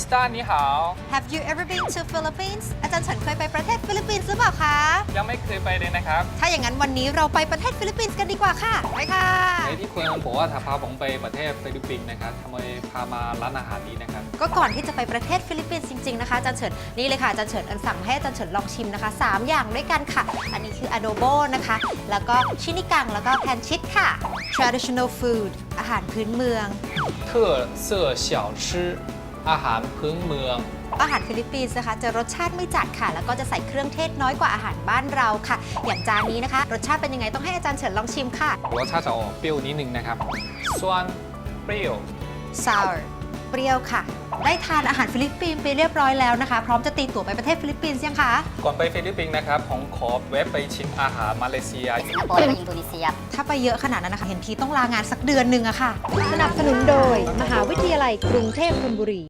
斯达你好 Have you ever been to Philippines อาจารย์เฉินเคยไปประเทศฟิลิปปินส์หรือเปล่าคะ ยังไม่เคยไปเลยนะครับ ถ้าอย่างนั้นวันนี้เราไปประเทศฟิลิปปินส์กันดีกว่าค่ะ ไปค่ะ ในที่คุณบอกว่าถ้าพาผมไปประเทศฟิลิปปินส์นะครับทำไมพามาร้านอาหารนี้นะครับ ก็ก่อนที่จะไปประเทศฟิลิปปินส์จริง ๆ นะคะอาจารย์เฉินนี่เลยค่ะอาจารย์เฉินอันสั่งให้อาจารย์เฉินลองชิมนะคะ 3 อย่างด้วยกันค่ะ อันนี้คือ adobo นะคะ แล้วก็ชินิกังแล้วก็แพนชิตค่ะ traditional food อาหารพื้นเมือง 特色小吃 อาหารพื้นเมือง อาหารฟิลิปปินส์นะคะจะรสชาติไม่จัดค่ะ แล้วก็จะใส่เครื่องเทศน้อยกว่าอาหารบ้านเราค่ะ อย่างจานนี้นะคะ รสชาติเป็นยังไงต้องให้อาจารย์เฉินลองชิมค่ะ รสชาติจะออกเปรี้ยวนิดนึงนะครับส่วนเปรี้ยว sour เปรี้ยวค่ะ ได้ทานอาหารฟิลิปปินส์ไปเรียบร้อยแล้วนะคะ พร้อมจะตีตั๋วไปประเทศฟิลิปปินส์ยังคะ ก่อนไปฟิลิปปินส์นะครับผมขอแวะไปชิมอาหารมาเลเซีย สิงคโปร์และอินโดนีเซีย ถ้าไปเยอะขนาดนั้นนะคะ เห็นทีต้องลางานสักเดือนหนึ่งอะค่ะ สนับสนุนโดย มหาวิทยาลัยกรุงเทพธนบุรี